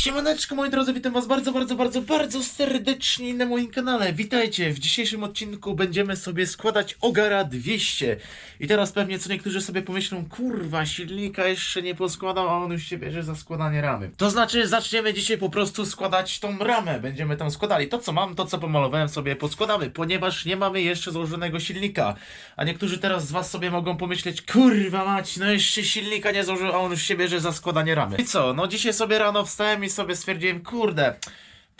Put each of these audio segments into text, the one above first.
Siemaneczko moi drodzy, witam was bardzo, bardzo, bardzo, bardzo serdecznie na moim kanale. Witajcie, w dzisiejszym odcinku będziemy sobie składać Ogara 200. I teraz pewnie co niektórzy sobie pomyślą, kurwa, silnika jeszcze nie poskładał, a on już się bierze za składanie ramy. To znaczy zaczniemy dzisiaj po prostu składać tą ramę, będziemy tam składali. To co mam, to co pomalowałem sobie poskładamy, ponieważ nie mamy jeszcze złożonego silnika. A niektórzy teraz z was sobie mogą pomyśleć, kurwa mać, no jeszcze silnika nie złożył, a on już się bierze za składanie ramy. I co, no dzisiaj sobie rano wstałem i sobie stwierdziłem, kurde,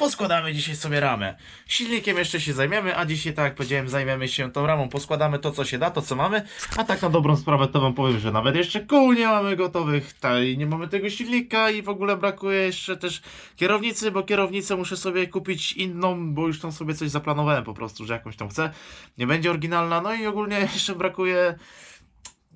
poskładamy dzisiaj sobie ramę. Silnikiem jeszcze się zajmiemy, a dzisiaj, tak jak powiedziałem, zajmiemy się tą ramą. Poskładamy to, co się da, to, co mamy. A tak na dobrą sprawę to wam powiem, że nawet jeszcze kół nie mamy gotowych, ta, i nie mamy tego silnika i w ogóle brakuje jeszcze też kierownicy, bo kierownicę muszę sobie kupić inną, bo już tam sobie coś zaplanowałem po prostu, że jakąś tam chcę. Nie będzie oryginalna, no i ogólnie jeszcze brakuje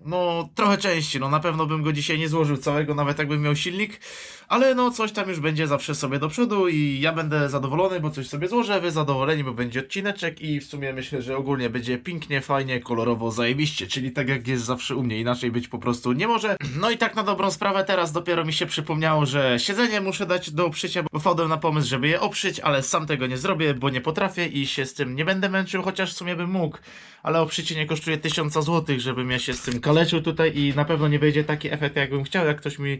no, trochę części, no na pewno bym go dzisiaj nie złożył całego, nawet jakbym miał silnik, ale no coś tam już będzie zawsze sobie do przodu i ja będę zadowolony, bo coś sobie złożę, wy zadowoleni, bo będzie odcineczek i w sumie myślę, że ogólnie będzie pięknie, fajnie, kolorowo, zajebiście, czyli tak jak jest zawsze u mnie, inaczej być po prostu nie może. No i tak na dobrą sprawę teraz dopiero mi się przypomniało, że siedzenie muszę dać do opszycia, bo wpadłem na pomysł, żeby je opszyć, ale sam tego nie zrobię, bo nie potrafię i się z tym nie będę męczył, chociaż w sumie bym mógł, ale opszycie nie kosztuje 1000 zł, żebym ja się z tym kaleczył tutaj i na pewno nie wyjdzie taki efekt, jakbym chciał, jak ktoś mi,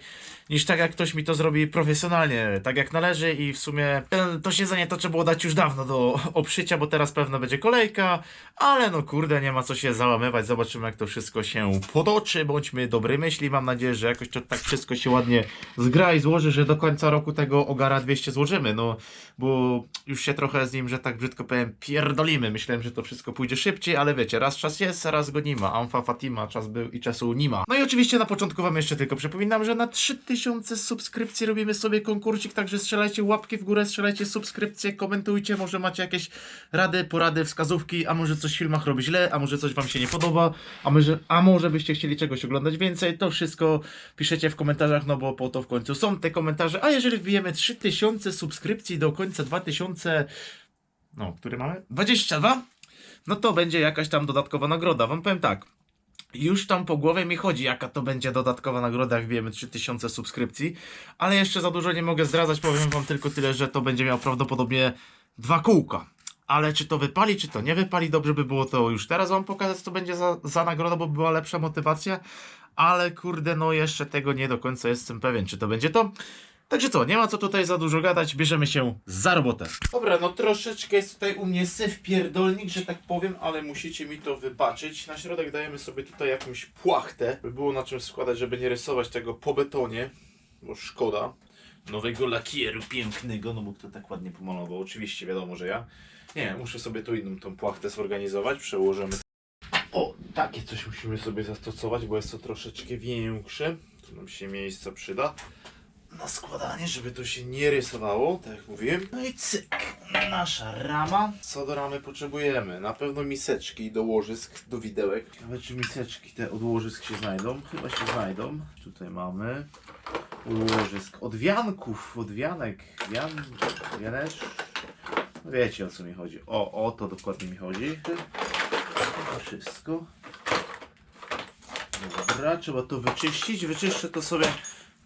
niż tak jak ktoś mi to zrobi profesjonalnie, tak jak należy i w sumie ten, to siedzenie to trzeba było dać już dawno do opszycia, bo teraz pewno będzie kolejka, ale no kurde, nie ma co się załamywać, zobaczymy jak to wszystko się potoczy, bądźmy dobrej myśli, mam nadzieję, że jakoś to tak wszystko się ładnie zgra i złoży, że do końca roku tego Ogara 200 złożymy, no bo już się trochę z nim, że tak brzydko powiem, pierdolimy, myślałem, że to wszystko pójdzie szybciej, ale wiecie, raz czas jest, raz go nie ma, Amfa Fatima, czas był i czasu nie ma. No i oczywiście na początku wam jeszcze tylko przypominam, że na 3000 subskrypcji robimy sobie konkursik, także strzelajcie łapki w górę, strzelajcie subskrypcje, komentujcie, może macie jakieś rady, porady, wskazówki, a może coś w filmach robi źle, a może coś wam się nie podoba, a może, a może byście chcieli czegoś oglądać więcej, to wszystko piszecie w komentarzach, no bo po to w końcu są te komentarze, a jeżeli wbijemy 3000 subskrypcji do końca 2000, no, który mamy? 22? No to będzie jakaś tam dodatkowa nagroda, wam powiem tak, już tam po głowie mi chodzi, jaka to będzie dodatkowa nagroda, jak wiemy, 3000 subskrypcji, ale jeszcze za dużo nie mogę zdradzać, powiem wam tylko tyle, że to będzie miał prawdopodobnie dwa kółka. Ale czy to wypali, czy to nie wypali, dobrze by było to już teraz wam pokazać, co będzie za, za nagroda, bo była lepsza motywacja, ale kurde, no jeszcze tego nie do końca jestem pewien, czy to będzie to. Także co, nie ma co tutaj za dużo gadać, bierzemy się za robotę. Dobra, no troszeczkę jest tutaj u mnie syf pierdolnik, że tak powiem, ale musicie mi to wybaczyć. Na środek dajemy sobie tutaj jakąś płachtę, by było na czym składać, żeby nie rysować tego po betonie, bo szkoda. Nowego lakieru pięknego, no bo kto tak ładnie pomalował, oczywiście wiadomo, że ja. Nie, muszę sobie tu inną tą płachtę zorganizować, przełożymy. O, takie coś musimy sobie zastosować, bo jest to troszeczkę większe. Tu nam się miejsca przyda na składanie, żeby to się nie rysowało, tak jak mówiłem. No i cyk, nasza rama. Co do ramy potrzebujemy? Na pewno miseczki do łożysk, do widełek. Ciekawe czy miseczki te od łożysk się znajdą? Chyba się znajdą. Tutaj mamy łożysk od wianków, od wianek, wian, wianecz. No Wiecie o co mi chodzi. O, o to dokładnie mi chodzi. To wszystko. Dobra, trzeba to wyczyścić. Wyczyszczę to sobie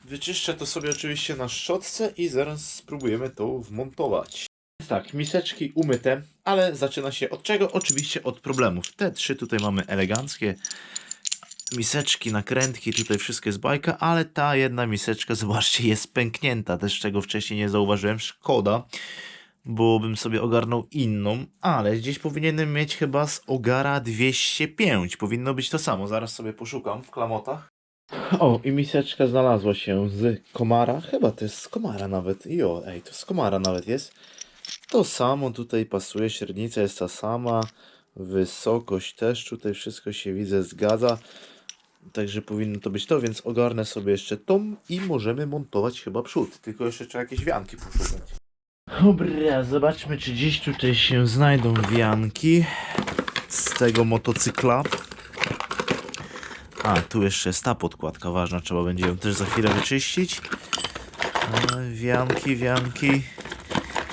Wyczyszczę to sobie oczywiście na szczotce i zaraz spróbujemy to wmontować. Tak, miseczki umyte, ale zaczyna się od czego? Oczywiście od problemów. Te trzy tutaj mamy eleganckie. Miseczki, nakrętki, tutaj wszystko jest bajka, ale ta jedna miseczka, zobaczcie, jest pęknięta. Też czego wcześniej nie zauważyłem, szkoda, bo bym sobie ogarnął inną, ale gdzieś powinienem mieć chyba z Ogara 205. Powinno być to samo, zaraz sobie poszukam w klamotach. O, i miseczka znalazła się z komara. Chyba to jest z komara nawet. Jo, ej, to z komara nawet jest. To samo tutaj pasuje, średnica jest ta sama. Wysokość też tutaj wszystko się widzę zgadza. Także powinno to być to, więc ogarnę sobie jeszcze tą i możemy montować chyba przód. Tylko jeszcze trzeba jakieś wianki poszukać. Dobra, zobaczmy czy gdzieś tutaj się znajdą wianki z tego motocykla. A, tu jeszcze jest ta podkładka ważna, trzeba będzie ją też za chwilę wyczyścić. E, Wianki, wianki.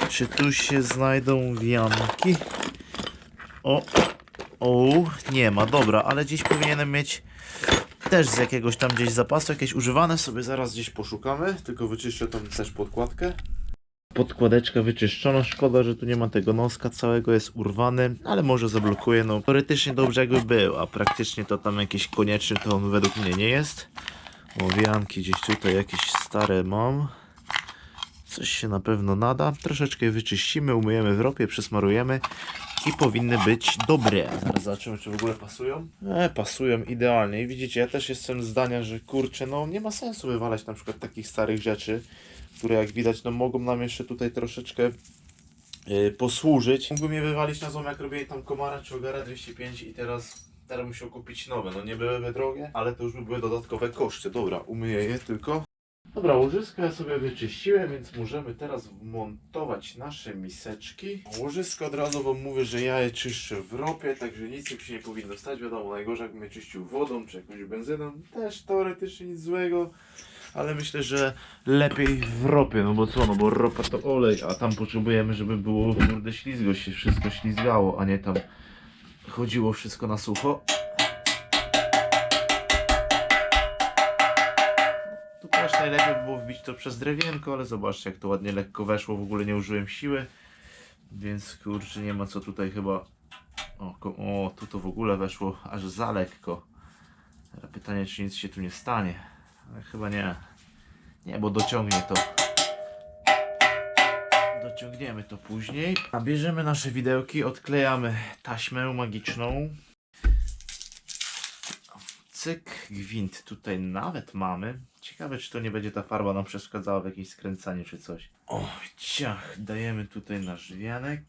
Czy tu się znajdą wianki? O, o, nie ma, dobra, ale gdzieś powinienem mieć Też z jakiegoś tam gdzieś zapasu, jakieś używane sobie zaraz gdzieś poszukamy, tylko wyczyszczę tą też podkładkę. Podkładeczka wyczyszczona, szkoda, że tu nie ma tego noska całego, jest urwany, ale może zablokuje, no teoretycznie dobrze jakby był, a praktycznie to tam jakiś konieczny to on według mnie nie jest. Owianki gdzieś tutaj jakieś stare mam. Coś się na pewno nada. Troszeczkę wyczyścimy, umyjemy w ropie, przesmarujemy i powinny być dobre. Zaraz zobaczymy, czy w ogóle pasują. E, pasują idealnie. I widzicie, ja też jestem zdania, że kurczę, no nie ma sensu wywalać na przykład takich starych rzeczy, które jak widać, no mogą nam jeszcze tutaj troszeczkę yy, posłużyć. Mógłbym je wywalić na złom, jak robię tam komara czy ogara 205 i teraz, teraz musiał kupić nowe. No nie byłyby drogie, ale to już by były dodatkowe koszty. Dobra, umyję je tylko. Dobra, łożysko ja sobie wyczyściłem, więc możemy teraz wmontować nasze miseczki. Łożysko od razu wam mówię, że ja je czyszczę w ropie, także nic im się nie powinno stać. Wiadomo, najgorzej jakbym je czyścił wodą czy jakąś benzyną, też teoretycznie nic złego. Ale myślę, że lepiej w ropie, no bo co, no bo ropa to olej, a tam potrzebujemy, żeby było kurde ślizgo się wszystko ślizgało, a nie tam chodziło wszystko na sucho. Tu też najlepiej by było wbić to przez drewienko, ale zobaczcie jak to ładnie lekko weszło, w ogóle nie użyłem siły. Więc kurczę, nie ma co tutaj chyba... O, o tu to w ogóle weszło aż za lekko. Pytanie, czy nic się tu nie stanie. Ale chyba nie. Nie, bo dociągnie to. Dociągniemy to później. A bierzemy nasze widełki, odklejamy taśmę magiczną. Cyk, gwint tutaj nawet mamy. Ciekawe, czy to nie będzie ta farba nam przeszkadzała w jakimś skręcaniu czy coś. O, ciach, dajemy tutaj nasz wianek.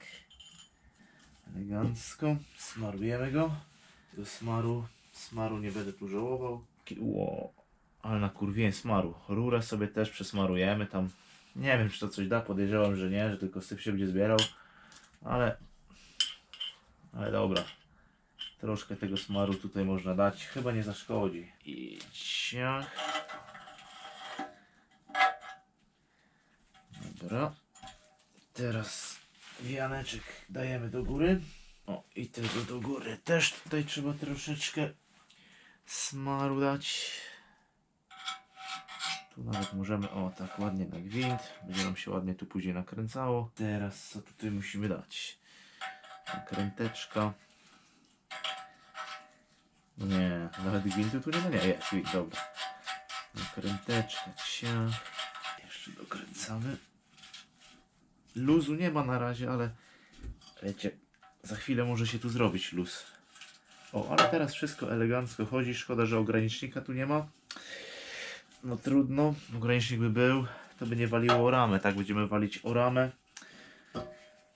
Elegancko. Smarujemy go. Do smaru, smaru nie będę tu żałował. Ale na kurwień smaru. Rurę sobie też przesmarujemy tam. Nie wiem, czy to coś da, podejrzewam, że nie, że tylko syp się będzie zbierał. Ale, ale dobra. Troszkę tego smaru tutaj można dać, chyba nie zaszkodzi. I ciach. Dobra. Teraz wianeczek dajemy do góry. O, i tego do góry też tutaj trzeba troszeczkę smaru dać. Tu nawet możemy, o tak ładnie na gwint. Będzie nam się ładnie tu później nakręcało. Teraz co tutaj musimy dać? Nakręteczka. Nie, nawet gwintu tu nie ma. Nie, jest dobra. Nakręteczka, cia. Jeszcze dokręcamy. Luzu nie ma na razie, ale wiecie, za chwilę może się tu zrobić luz. O, ale teraz wszystko elegancko chodzi. Szkoda, że ogranicznika tu nie ma. No trudno, ogranicznik by był, to by nie waliło o ramę, tak? Będziemy walić o ramę.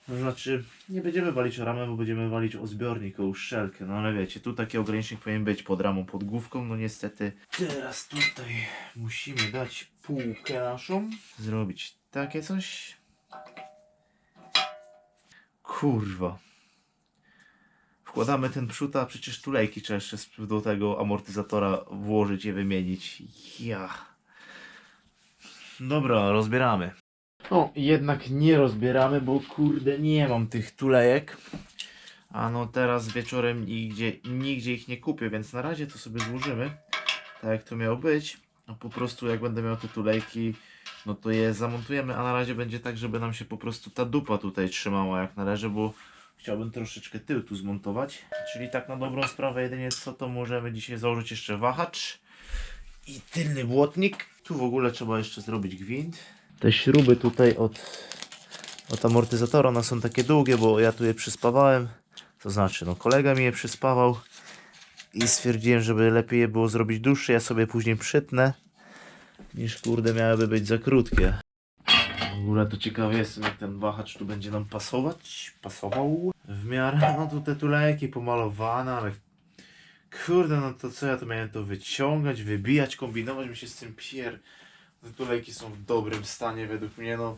To znaczy, nie będziemy walić o ramę, bo będziemy walić o zbiornik, o uszczelkę. No ale wiecie, tu taki ogranicznik powinien być pod ramą, pod główką. No niestety, teraz tutaj musimy dać półkę naszą. Zrobić takie coś. Kurwa. Wkładamy ten przód, a przecież tulejki trzeba jeszcze do tego amortyzatora włożyć i wymienić. Ja. Dobra, rozbieramy. No, jednak nie rozbieramy, bo kurde nie mam tych tulejek. A no teraz wieczorem nigdzie, nigdzie ich nie kupię, więc na razie to sobie złożymy. Tak jak to miało być. A po prostu jak będę miał te tulejki, no to je zamontujemy, a na razie będzie tak, żeby nam się po prostu ta dupa tutaj trzymała jak należy, bo chciałbym troszeczkę tył tu zmontować. Czyli tak na dobrą sprawę jedynie co to możemy dzisiaj założyć jeszcze wahacz i tylny błotnik. Tu w ogóle trzeba jeszcze zrobić gwint. Te śruby tutaj od, od amortyzatora, one są takie długie, bo ja tu je przyspawałem. To znaczy, no kolega mi je przyspawał i stwierdziłem, żeby lepiej je było zrobić dłuższe, ja sobie później przytnę niż kurde miałyby być za krótkie. W ogóle to ciekawe jestem jak ten wahacz tu będzie nam pasować, pasował w miarę, no tu te tulejki pomalowane, ale kurde no to co ja to miałem to wyciągać, wybijać, kombinować mi się z tym pier... Te tulejki są w dobrym stanie według mnie, no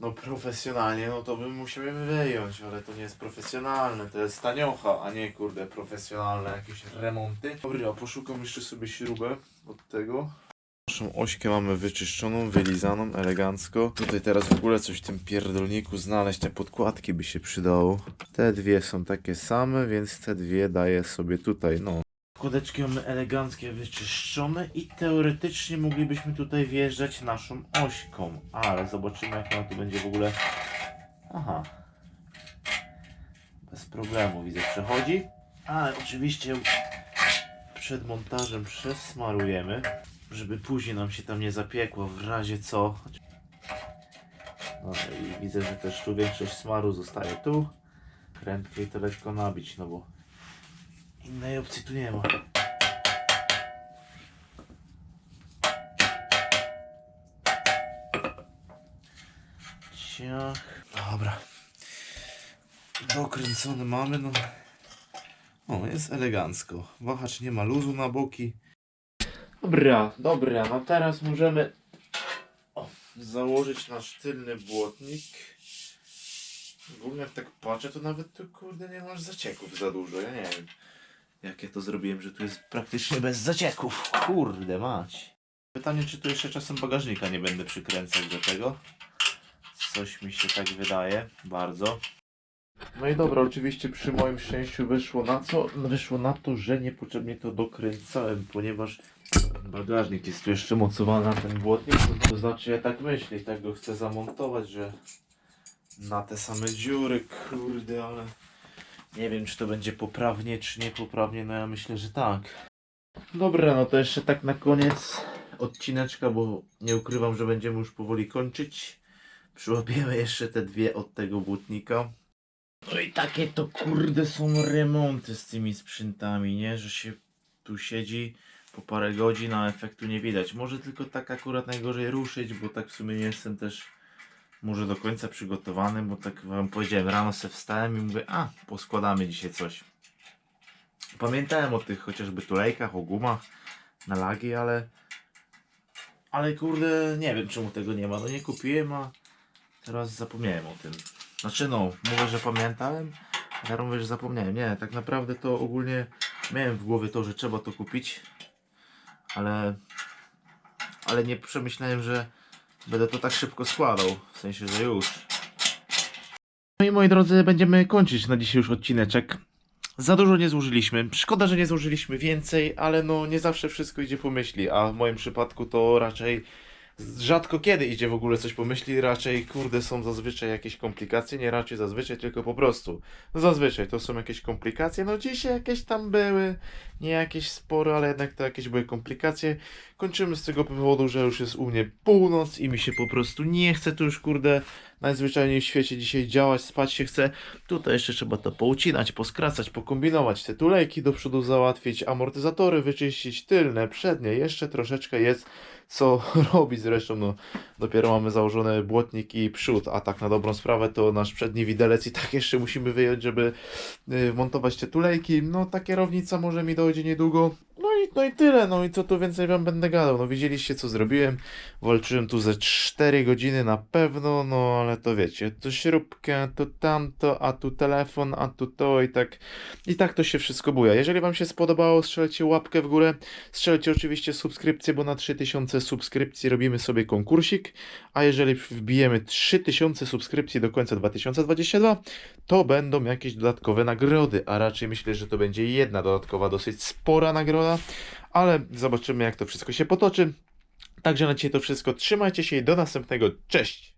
no profesjonalnie, no to bym musiał je wyjąć, ale to nie jest profesjonalne, to jest taniocha, a nie kurde profesjonalne jakieś remonty. Dobra, poszukam jeszcze sobie śrubę od tego. Naszą ośkę mamy wyczyszczoną, wylizaną, elegancko. Tutaj teraz w ogóle coś w tym pierdolniku znaleźć, te podkładki by się przydało. Te dwie są takie same, więc te dwie daję sobie tutaj, no. Składeczki mamy eleganckie, wyczyszczone i teoretycznie moglibyśmy tutaj wjeżdżać naszą ośką, ale zobaczymy jak ona tu będzie w ogóle... Aha. Bez problemu widzę przechodzi, ale oczywiście przed montażem przesmarujemy, żeby później nam się tam nie zapiekło w razie co. No i widzę, że też tu większość smaru zostaje tu. Krętkę i to lekko nabić, no bo innej opcji tu nie ma. Ciach. Dobra. Dokręcony mamy, no. O, jest elegancko. Wahacz nie ma luzu na boki. Dobra, dobra, no teraz możemy założyć nasz tylny błotnik. Ogólnie jak tak patrzę, to nawet tu kurde nie masz zacieków za dużo, ja nie wiem. Jak ja to zrobiłem, że tu jest praktycznie bez zacieków. Kurde mać. Pytanie, czy tu jeszcze czasem bagażnika nie będę przykręcać do tego. Coś mi się tak wydaje, bardzo. No i dobra, oczywiście przy moim szczęściu wyszło na co? No Wyszło na to, że niepotrzebnie to dokręcałem, ponieważ bagażnik jest tu jeszcze mocowany na ten błotnik. To znaczy ja tak myślę i tak go chcę zamontować, że na te same dziury, kurde, ale nie wiem czy to będzie poprawnie, czy niepoprawnie, no ja myślę, że tak. Dobra, no to jeszcze tak na koniec odcineczka, bo nie ukrywam, że będziemy już powoli kończyć. Przyłapiemy jeszcze te dwie od tego błotnika. No i takie to kurde są remonty z tymi sprzętami, nie? Że się tu siedzi po parę godzin, a efektu nie widać. Może tylko tak akurat najgorzej ruszyć, bo tak w sumie nie jestem też może do końca przygotowany, bo tak wam powiedziałem, rano se wstałem i mówię, a poskładamy dzisiaj coś. Pamiętałem o tych chociażby tulejkach, o gumach na lagi, ale ale kurde, nie wiem czemu tego nie ma. No nie kupiłem, a teraz zapomniałem o tym. Znaczy no, mówię, że pamiętałem, a ja mówię, że zapomniałem. Nie, tak naprawdę to ogólnie miałem w głowie to, że trzeba to kupić, ale ale nie przemyślałem, że będę to tak szybko składał. W sensie, że już. No i moi drodzy, będziemy kończyć na dzisiaj już odcineczek. Za dużo nie złożyliśmy. Szkoda, że nie złożyliśmy więcej, ale no nie zawsze wszystko idzie po myśli, a w moim przypadku to raczej rzadko kiedy idzie w ogóle coś po myśli, raczej kurde są zazwyczaj jakieś komplikacje, nie raczej zazwyczaj, tylko po prostu. No zazwyczaj to są jakieś komplikacje, no dzisiaj jakieś tam były, nie jakieś spore, ale jednak to jakieś były komplikacje. Kończymy z tego powodu, że już jest u mnie północ i mi się po prostu nie chce tu już kurde najzwyczajniej w świecie dzisiaj działać, spać się chce. Tutaj jeszcze trzeba to poucinać, poskracać, pokombinować, te tulejki do przodu załatwić, amortyzatory wyczyścić, tylne, przednie, jeszcze troszeczkę jest co robić. Zresztą, no dopiero mamy założony błotnik i przód, a tak na dobrą sprawę to nasz przedni widelec i tak jeszcze musimy wyjąć, żeby y, wmontować te tulejki, no ta kierownica może mi dojdzie niedługo, no i, no i tyle, no i co tu więcej wam będę gadał, no widzieliście co zrobiłem, walczyłem tu ze 4 godziny na pewno, no ale to wiecie, to śrubkę, to tamto, a tu telefon, a tu to i tak, i tak to się wszystko buja. Jeżeli wam się spodobało, strzelcie łapkę w górę, strzelcie oczywiście subskrypcję, bo na 3000 subskrypcji robimy sobie konkursik, a jeżeli wbijemy 3000 subskrypcji do końca 2022, to będą jakieś dodatkowe nagrody, a raczej myślę, że to będzie jedna dodatkowa, dosyć spora nagroda, ale zobaczymy jak to wszystko się potoczy. Także na dzisiaj to wszystko. Trzymajcie się i do następnego. Cześć!